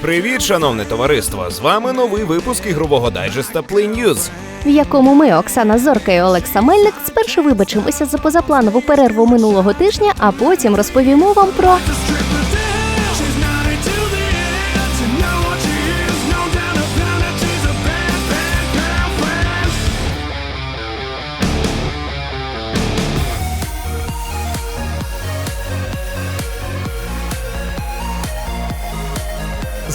Привіт, шановне товариство! З вами новий випуск ігрового дайджеста Play News. в якому ми, Оксана Зорка і Олекса Мельник, спершу вибачимося за позапланову перерву минулого тижня, а потім розповімо вам про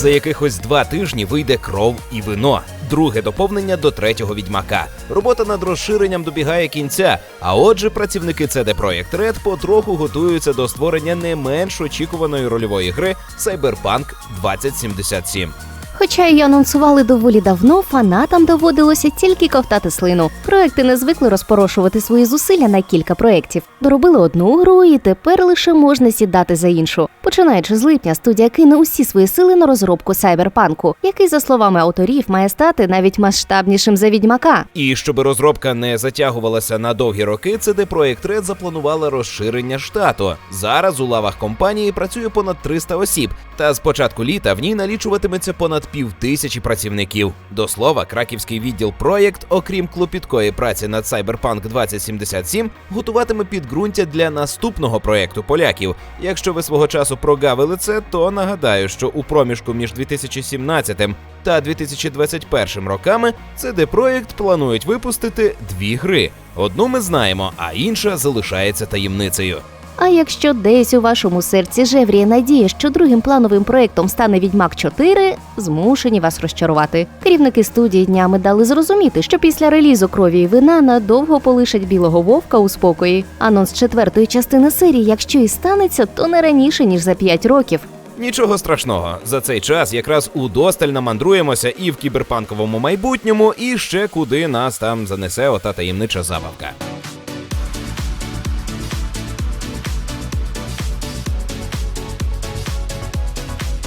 За якихось два тижні вийде кров і вино. Друге доповнення до третього відьмака. Робота над розширенням добігає кінця. А отже, працівники CD Projekt Red потроху готуються до створення не менш очікуваної рольової гри Cyberpunk 2077. Хоча її анонсували доволі давно, фанатам доводилося тільки ковтати слину. Проекти не звикли розпорошувати свої зусилля на кілька проєктів. Доробили одну гру, і тепер лише можна сідати за іншу. Починаючи з липня, студія кине усі свої сили на розробку сайберпанку, який, за словами авторів, має стати навіть масштабнішим за відьмака. І щоб розробка не затягувалася на довгі роки, CD Projekt Red запланувала розширення штату. Зараз у лавах компанії працює понад 300 осіб, та з початку літа в ній налічуватиметься понад півтисячі працівників. До слова, краківський відділ проєкт, окрім клопіткої праці над Cyberpunk 2077, готуватиме підґрунтя для наступного проєкту поляків. Якщо ви свого часу прогавили це, то нагадаю, що у проміжку між 2017 та 2021 роками CD Projekt планують випустити дві гри. Одну ми знаємо, а інша залишається таємницею. А якщо десь у вашому серці жевріє надія, що другим плановим проєктом стане Відьмак 4, змушені вас розчарувати. Керівники студії днями дали зрозуміти, що після релізу крові і вина надовго полишать білого вовка у спокої. Анонс четвертої частини серії, якщо і станеться, то не раніше ніж за 5 років. Нічого страшного, за цей час якраз удосталь намандруємося і в кіберпанковому майбутньому, і ще куди нас там занесе ота таємнича забавка.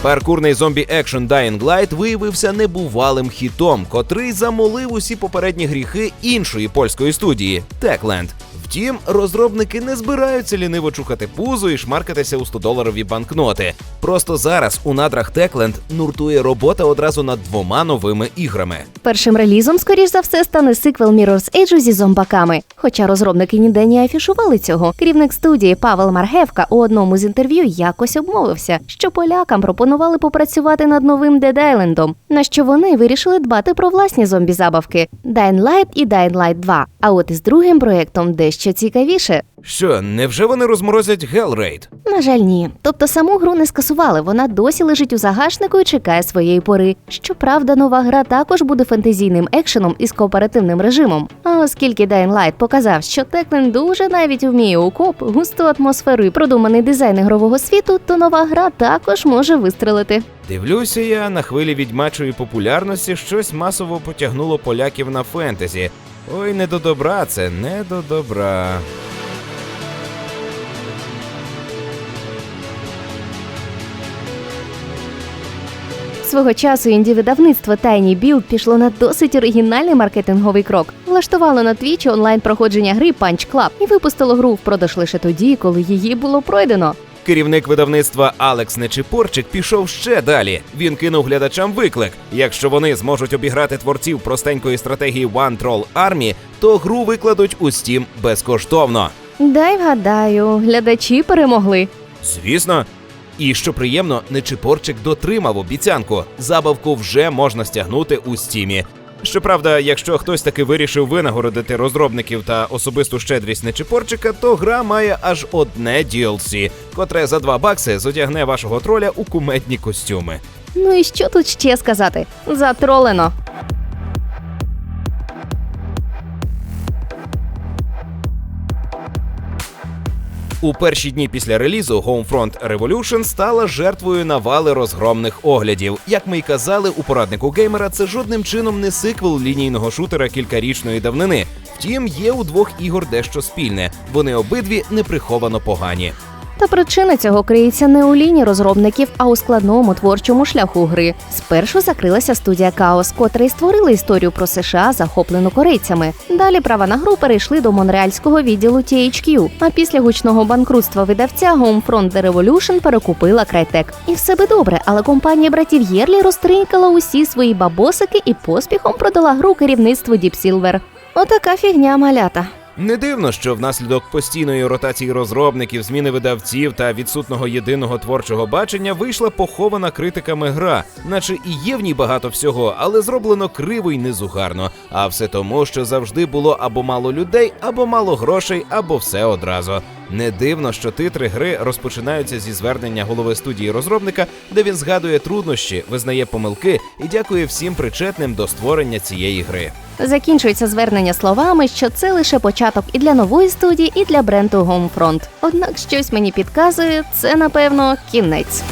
Паркурний зомбі екшн Dying Light виявився небувалим хітом, котрий замолив усі попередні гріхи іншої польської студії Techland. Втім, розробники не збираються ліниво чухати пузо і шмаркатися у 100-доларові банкноти. Просто зараз у надрах Techland нуртує робота одразу над двома новими іграми. Першим релізом, скоріш за все, стане сиквел Mirror's Edge зі зомбаками. Хоча розробники ніде не афішували цього, керівник студії Павел Маргевка у одному з інтерв'ю якось обмовився, що полякам пропонували попрацювати над новим Dead Island, на що вони вирішили дбати про власні зомбі-забавки Dying Light і Dying Light 2. А от із другим проєктом дещо цікавіше. Що, невже вони розморозять Hellraid? На жаль, ні. Тобто саму гру не скасували, вона досі лежить у загашнику і чекає своєї пори. Щоправда, нова гра також буде фентезійним екшеном із кооперативним режимом. А оскільки Dying Light показав, що Теклен дуже навіть вміє у коп, густу атмосферу і продуманий дизайн ігрового світу, то нова гра також може вистрелити. Дивлюся я на хвилі відьмачої популярності щось масово потягнуло поляків на фентезі. Ой, не до добра це, не до добра. Свого часу інді-видавництво Tiny Build пішло на досить оригінальний маркетинговий крок. Влаштувало на твічі онлайн проходження гри Punch Club і випустило гру в продаж лише тоді, коли її було пройдено. Керівник видавництва Алекс Нечипорчик пішов ще далі. Він кинув глядачам виклик. Якщо вони зможуть обіграти творців простенької стратегії One Troll Army, то гру викладуть у Steam безкоштовно. Дай вгадаю, глядачі перемогли. Звісно. І що приємно, Нечипорчик дотримав обіцянку. Забавку вже можна стягнути у стімі. Щоправда, якщо хтось таки вирішив винагородити розробників та особисту щедрість Нечипорчика, то гра має аж одне DLC, котре за два бакси зодягне вашого троля у кумедні костюми. Ну і що тут ще сказати? Затролено. У перші дні після релізу Homefront Revolution стала жертвою навали розгромних оглядів. Як ми й казали, у пораднику геймера це жодним чином не сиквел лінійного шутера кількарічної давнини. Втім, є у двох ігор дещо спільне. Вони обидві неприховано погані. Та причина цього криється не у лінії розробників, а у складному творчому шляху гри. Спершу закрилася студія Chaos, котра й створила історію про США, захоплену корейцями. Далі права на гру перейшли до монреальського відділу THQ, А після гучного банкрутства видавця Homefront The Revolution перекупила Crytek. І все би добре, але компанія братів Єрлі розтринькала усі свої бабосики і поспіхом продала гру керівництву Deep Silver. Отака фігня малята. Не дивно, що внаслідок постійної ротації розробників, зміни видавців та відсутного єдиного творчого бачення вийшла похована критиками гра, наче і є в ній багато всього, але зроблено криво й незугарно. А все тому, що завжди було або мало людей, або мало грошей, або все одразу. Не дивно, що титри гри розпочинаються зі звернення голови студії розробника, де він згадує труднощі, визнає помилки і дякує всім причетним до створення цієї гри. Закінчується звернення словами, що це лише початок і для нової студії, і для бренду Homefront. Однак щось мені підказує, це напевно кінець.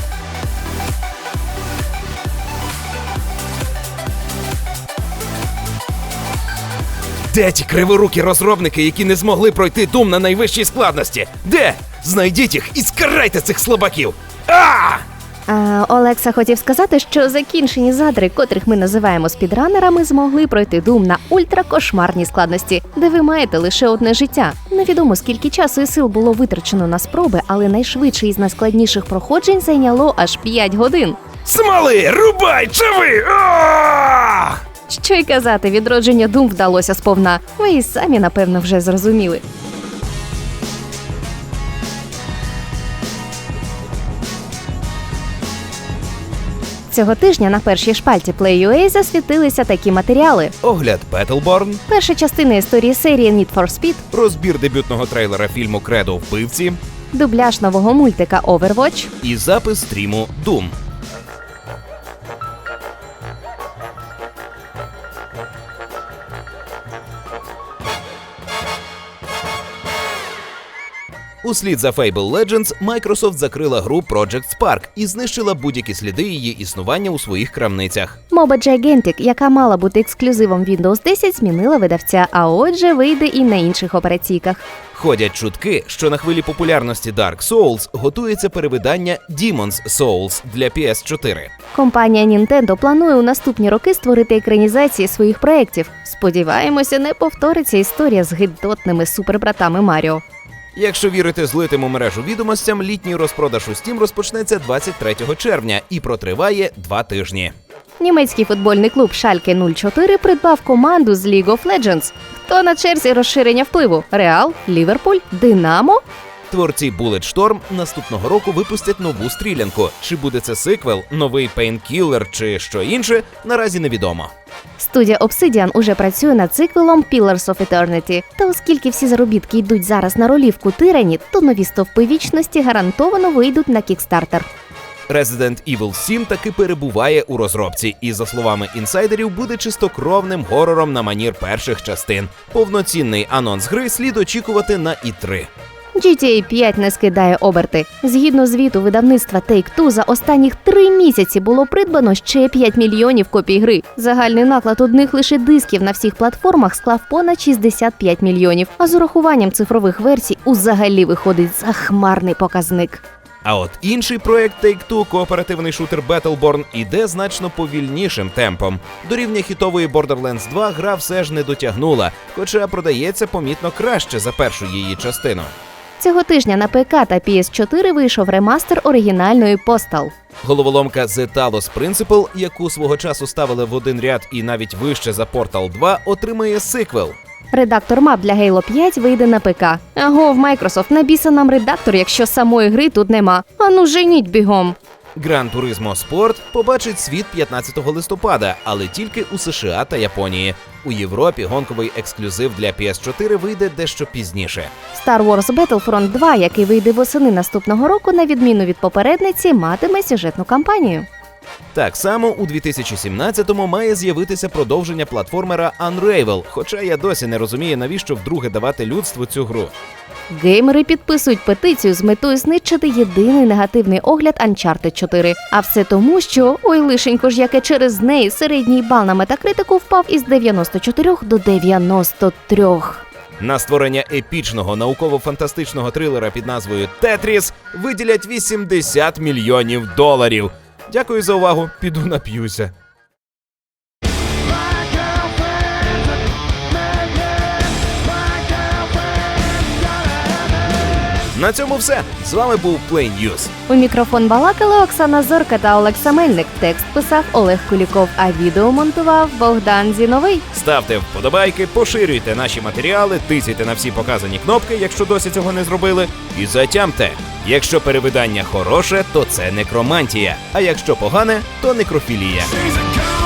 Де ті криворукі розробники, які не змогли пройти дум на найвищій складності? Де? Знайдіть їх і скарайте цих слабаків! А! А Олекса хотів сказати, що закінчені задри, котрих ми називаємо спідранерами, змогли пройти дум на ультракошмарній складності, де ви маєте лише одне життя. Невідомо скільки часу і сил було витрачено на спроби, але найшвидше із найскладніших проходжень зайняло аж 5 годин. Смоли! Рубай! Чави! Що й казати, відродження дум вдалося сповна. Ви і самі, напевно, вже зрозуміли. Цього тижня на першій шпальті Play.ua засвітилися такі матеріали. Огляд Battleborn, Перша частина історії серії Need for Speed, розбір дебютного трейлера фільму Кредо вбивці дубляж нового мультика Overwatch, і запис стріму Doom. Услід за Fable Legends Microsoft закрила гру Project Spark і знищила будь-які сліди її існування у своїх крамницях. Моба Gigantic, яка мала бути ексклюзивом Windows 10, змінила видавця, а отже, вийде і на інших операційках. Ходять чутки, що на хвилі популярності Dark Souls готується перевидання Demon's Souls для PS4. Компанія Nintendo планує у наступні роки створити екранізації своїх проєктів. Сподіваємося, не повториться історія з гидотними супербратами Маріо. Якщо вірити злитим у мережу відомостям, літній розпродаж у Steam розпочнеться 23 червня і протриває два тижні. Німецький футбольний клуб Шальке 04 придбав команду з League of Legends. Хто на черзі розширення впливу? Реал, Ліверпуль, Динамо? Творці Bulletstorm наступного року випустять нову стрілянку. Чи буде це сиквел, новий Painkiller чи що інше, наразі невідомо. Студія Obsidian уже працює над циквелом Pillars of Eternity. Та оскільки всі заробітки йдуть зараз на ролівку тирані, то нові стовпи вічності гарантовано вийдуть на кікстартер. Resident Evil 7 таки перебуває у розробці, і за словами інсайдерів, буде чистокровним горором на манір перших частин. Повноцінний анонс гри слід очікувати на І3. GTA 5 не скидає оберти. Згідно звіту видавництва Take-Two, за останніх три місяці було придбано ще 5 мільйонів копій гри. Загальний наклад одних лише дисків на всіх платформах склав понад 65 мільйонів. А з урахуванням цифрових версій узагалі виходить захмарний показник. А от інший проект Take-Two, кооперативний шутер Battleborn, іде значно повільнішим темпом. До рівня хітової Borderlands 2 гра все ж не дотягнула, хоча продається помітно краще за першу її частину. Цього тижня на ПК та PS4 вийшов ремастер оригінальної Postal. Головоломка The Talos Principle, яку свого часу ставили в один ряд і навіть вище за Portal 2, отримає сиквел. Редактор мап для Halo 5 вийде на ПК. Аго, в Microsoft набіса нам редактор, якщо самої гри тут нема. Ану, женіть бігом. Gran Turismo Sport побачить світ 15 листопада, але тільки у США та Японії. У Європі гонковий ексклюзив для PS4 вийде дещо пізніше. Star Wars Battlefront 2, який вийде восени наступного року, на відміну від попередниці, матиме сюжетну кампанію. Так само у 2017-му має з'явитися продовження платформера Unravel, хоча я досі не розумію, навіщо вдруге давати людству цю гру. Геймери підписують петицію з метою знищити єдиний негативний огляд Uncharted 4. А все тому, що ой лишенько ж, яке через неї середній бал на метакритику впав із 94 до 93. На створення епічного науково-фантастичного трилера під назвою Тетріс виділять 80 мільйонів доларів. Дякую за увагу. Піду нап'юся. На цьому все. З вами був Play News. У мікрофон балакали Оксана Зорка та Олекса Мельник. Текст писав Олег Куліков, а відео монтував Богдан Зіновий. Ставте вподобайки, поширюйте наші матеріали, тисяйте на всі показані кнопки, якщо досі цього не зробили, і затямте. Якщо перевидання хороше, то це некромантія. А якщо погане, то некрофілія. She's a